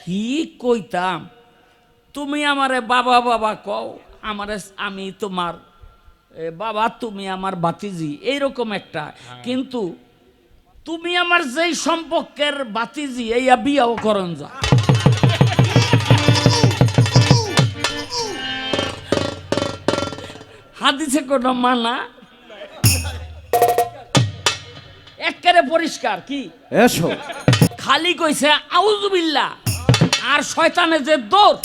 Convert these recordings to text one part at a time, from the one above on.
কি কইতাম? তুমি আমারে বাবা বাবা কও আমারে আমি তোমার এ, বাবা তুমি আমার বাতিজি এইরকম একটা। কিন্তু তুমি আমার যেই সম্পর্কের বাতিজি এই বিয়াও করন যা হাদিসে কোনো মানা? একেবারে পরিষ্কার কি? এসো। খালি কইছে আউজুবিল্লা আর শয়তানের যে দৌড়।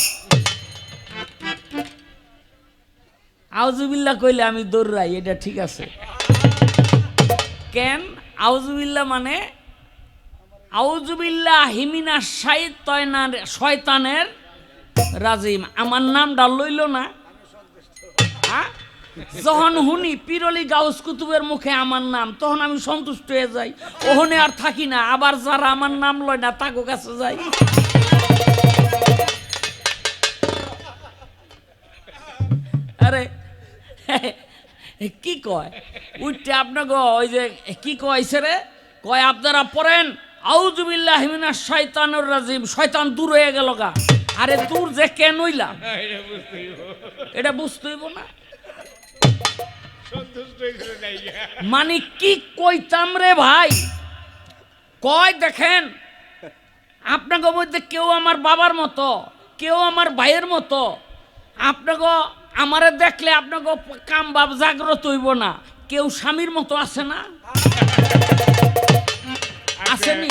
আউজুবিল্লা কইলে আমি দৌড়াই, এটা ঠিক আছে। কেন? আউজুবিল্লা মানে আউজুবিল্লা হিমিনা শাইতানের, শয়তানের রাজিম। আমার নামটা লইল না? যখন শুনি পিরলি গাউস কুতুবের মুখে আমার নাম, তখন আমি সন্তুষ্ট হয়ে যাই। ওখানে আর থাকি না, আবার যারা আমার নাম লয় না তাকে কাছে যাই। আরে কি কয়? উঠতে আপনাকে ওই যে কি কয়ছে রে? কয় আপনারা পড়েন আউজুবিল্লাহ হিমিনা শয়তানুর রাজিম শয়তান দূর হয়ে গেল গা আরে দূর যে কেন হইলাম এটা বুঝতে হইব না। মানে কি কইতাম রে ভাই? কয় দেখেন আপনাকে মধ্যে কেউ আমার বাবার মতো কেউ আমার ভাইয়ের মতো আপনাকে আমারে দেখলে আপনাকে কাম বাপ জাগ্রত হইব না। কেউ স্বামীর মতো আছে না? আসেনি?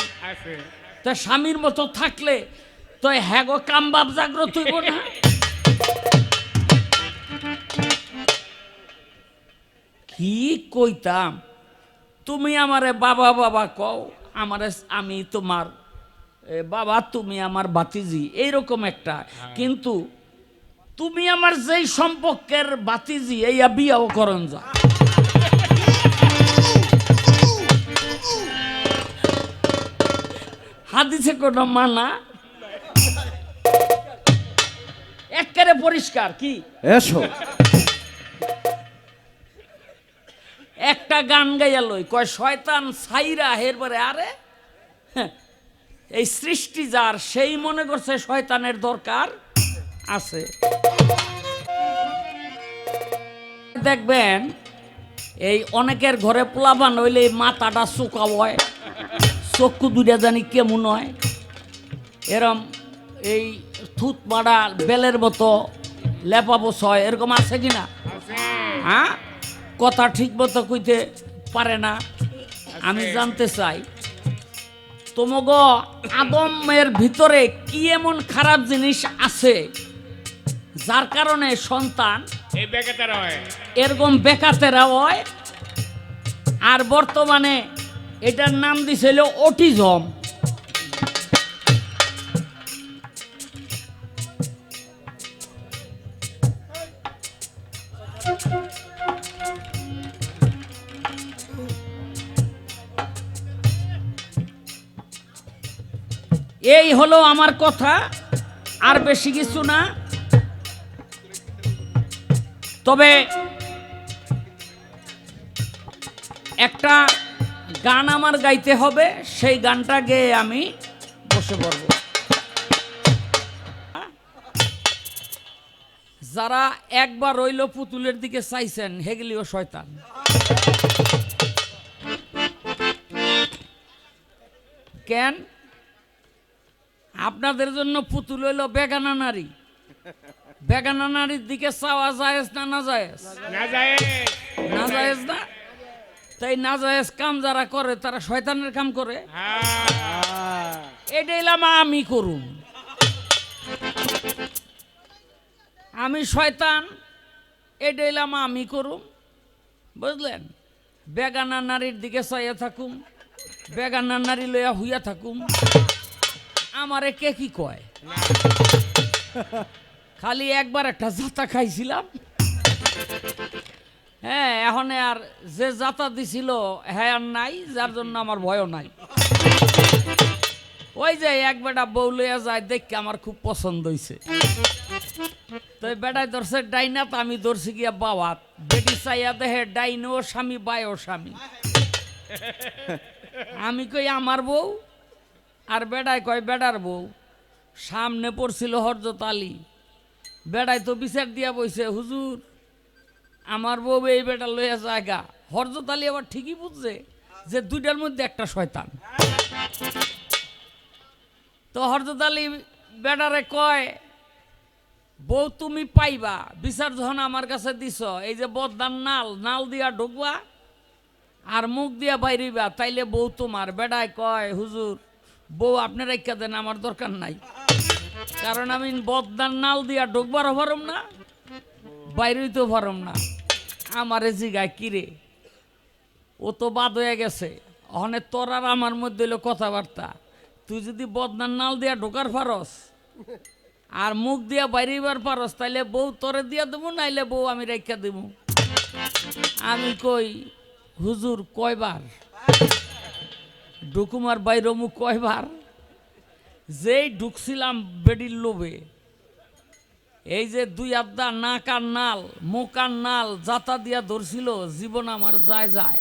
তা স্বামীর মতো থাকলে তো হ্যাঁ গো কাম বাপ জাগ্রত হইব না? কি কইতাম? তুমি আমারে বাবা বাবা কও আমারে আমি তোমার এ, বাবা তুমি আমার বাতিজি এইরকম একটা। কিন্তু তুমি আমার যেই সম্পর্কের বাতিজি এই বিয়াও করন যা হাদিসে কোনো মানা? একেবারে পরিষ্কার কি? এসো। একটা গান গাইয়া লই কয় শয়তান সাইরা হের পরে আরে হ্যাঁ, এই সৃষ্টি যার সেই মনে করছে শয়তানের দরকার আছে। দেখবেন এই অনেকের ঘরে পোলাবান হইলে মাথাটা চোকা হয়। চক্ষু দুইটা জানি কেমন হয়। এরম এই থুত মারা বেলের মতো লেপাবস হয়। এরকম আছে কি না? হ্যাঁ? কথা ঠিক মতো কইতে পারে না। আমি জানতে চাই তোমাগ আদমের ভিতরে কি এমন খারাপ জিনিস আছে? যার কারণে সন্তান হয়। এরকম বেকাতেরা হয়। আর বর্তমানে এটার নাম দিছিল অটিজম। এই হলো আমার কথা। আর বেশি কিছু না। তবে একটা গান আমার গাইতে হবে, সেই গানটা গেয়ে আমি বসে পড়ব। যারা একবার রইল পুতুলের দিকে চাইছেন, হেগলিও শয়তান। কেন? আপনাদের জন্য পুতুল হইল বেগানা নারী। বেগানা নারীর দিকে চাওয়া জায়েজ না না জায়েজ না জায়েজ না তাই না জায়েজ কাম যারা করে তারা শয়তানের কাম করে? হ্যাঁ। এটা এলাম আমি করুন আমি শয়তান এটা এলাম আমি করুম। বুঝলেন? বেগানা নারীর দিকে চাইয়া থাকুম বেগানা নারী লইয়া হুইয়া থাকুম। আমারে কে কি কয়? খালি একবার একটা জাতা খাইছিলাম। হ্যাঁ এখন আর যে জাতা দিছিল হ্যাঁ আর নাই, যার জন্য আমার ভয়ও নাই। ওই যে এক বেটা বউ লইয়া যায় দেখে আমার খুব পছন্দ হইছে। তো বেটায় ধরছে ডাইনাত আমি ধরছি গিয়া বাবাত। বেটি চাইয়া দেহে ডাইন ও স্বামী বাই ও স্বামী। আমি কই, আমার বউ? আর বেটায় কয়, বেটার বউ, সামনে পড়ছিল হরজত আলী। বেড়াই তো বিচার দিয়া বইছে, হুজুর, আমার বউ এই বেটা লইয়া জায়গা হরজত আলী আবার ঠিকই বুঝছে যে দুইটার মধ্যে একটা শয়তান। তো হরজত আলী বেটারে কয়, বউ তুমি পাইবা, বিচার যখন আমার কাছে দিছ, এই যে বদদান নাল নাল দিয়া ঢুকবা আর মুখ দিয়া বাইরিবা, তাইলে বউ তোমার। বেড়ায় কয়, হুজুর বউ আপনি রেখা দেন, আমার দরকার নাই। কারণ আমি বদদান নাল দিয়া ঢুকবারও পারম না বাইরেইতেও পারম না। আমারে জিগায় কিরে ও তো বাদ হয়ে গেছে। ওখানে তোর আর আমার মধ্যে হলো কথাবার্তা। তুই যদি বদনার নাল দিয়া ঢোকার পারস আর মুখ দিয়া বাইরেবার পারস, তাইলে বউ তোরে দিয়া দেবো, নাইলে বউ আমি রেখা দেবো। আমি কই, হুজুর, কয়বার? ডুকুমার বাইর মুখ কয়বার? যেই ঢুকছিলাম বেডির লোভে। এই যে দুই আড্ডা নাক আর নাল মুখ আর নাল যাতা দিয়া ধরছিল জীবন আমার যায় যায়।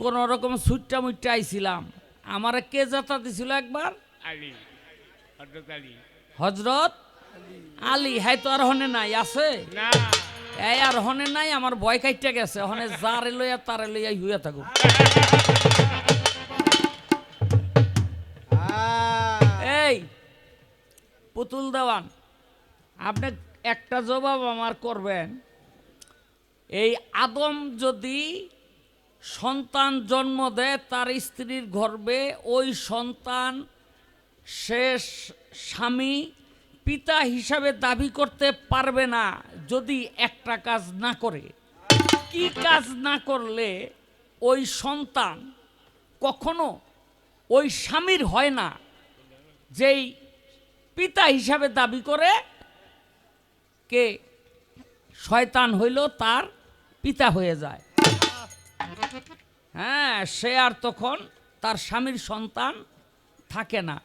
কোন রকম সুইটটা মুইটটা আইছিলাম। আমার কে যাতা দিছিল একবার? হজরত আলী। হ্যাঁ তো আর হনে নাই আছে? এই আর হনে নাই আমার বয় কাইটে গেছে। হনে যারে লইয়া তারে লইয়া হইয়া থাকুক। এই, পুতুল দেওয়ান, আপনি একটা জবাব আমার করবেন। এই আদম যদি সন্তান জন্ম দেয়, তার স্ত্রীর গর্ভে ওই সন্তান শেষ স্বামী পিতা হিসাবে দাবি করতে পারবে না, যদি একটা কাজ না করে। কি কাজ না করলে ওই সন্তান কখনো ওই স্বামীর হয় না? যেই পিতা হিসাবে দাবি করে কে শয়তান হইল তার পিতা হয়ে যায়। হ্যাঁ সে আর তখন তার স্বামীর সন্তান থাকে না।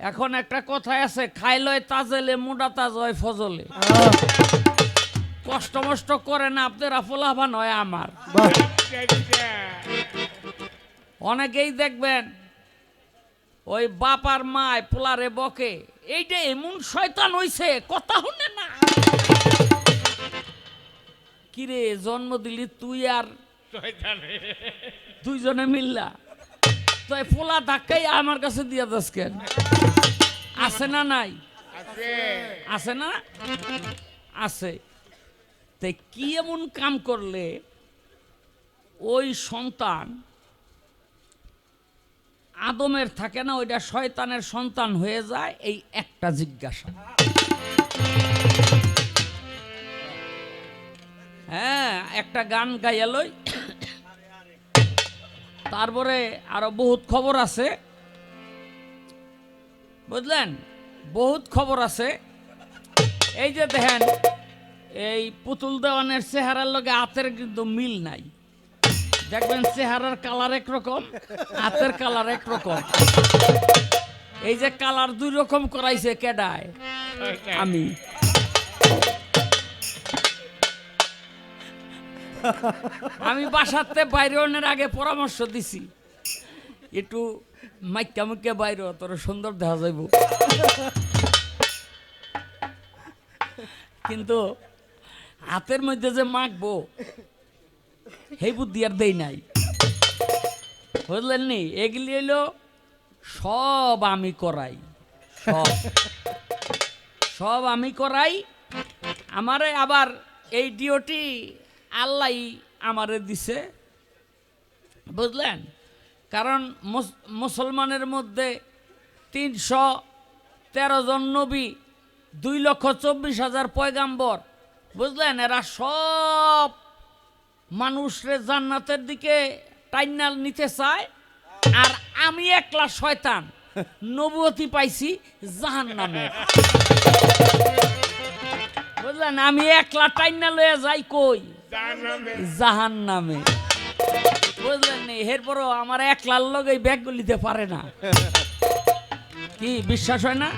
এখন একটা কথা আছে খাইলয় তাজেলে মোডা তাজ হয় ফজলে। কষ্ট মষ্ট করে না আপনারা ফোলাভান হয় আমার। অনেকেই দেখবেন ওই বাপার মায় পোলারে বকে এইটা এমন শয়তান হইছে কথা শুনে না। কিরে জন্ম দিলি তুই আর দুইজনে মিল্লা। তো পোলা ধাক্কাই আমার কাছে দিয়ে দাস কেন? আছে না নাই? আছে না? আছে। তে কি এমন কাম করলে ওই সন্তান আদমের থাকে না, ওইটা শয়তানের সন্তান হয়ে যায়, এই একটা জিজ্ঞাসা। হ্যাঁ একটা গান গাইয়ালই তারপরে আরও বহুত খবর আছে। বুঝলেন? বহুত খবর আছে। এই যে দেখেন, এই পুতুল দেওয়ানের চেহারার লগে হাতের কিন্তু মিল নাই। দেখবেন চেহারার কালার একরকম হাতের কালার একরকম এই যে কালার দুই রকম করাইছে কেডায়? আমি। আমি বাসাতে বাইরে অন্যের আগে পরামর্শ দিছি। একটু মাইকা মুখে বাইরে, তোর সুন্দর দেখা যাইব। কিন্তু হাতের মধ্যে যে মাখবো সেই বুদ্ধি আর দেই নাই। বুঝলেন নি এগুলি হইল সব আমি করাই। সব। সব আমি করাই, আমারে আবার এই ডিওটি আল্লাহ আমারে দিছে। বুঝলেন? কারণ মুস- মুসলমানের মধ্যে তিনশো তেরো জন নবী, দুই লক্ষ চব্বিশ হাজার পয়গাম্বর। বুঝলেন? এরা সব মানুষরে জান্নাতের দিকে টাইনাল নিতে চায় আর আমি একলা শয়তান। নবুয়তি পাইছি জাহান নামে বুঝলেন? আমি একলা টাইনা লয়ে যাই কই? জাহান্নামে। জাহান নামে বুঝলেন নি? এরপরও আমার একলার লগে ব্যাগ গুলিতে পারে না। কি বিশ্বাস হয় না?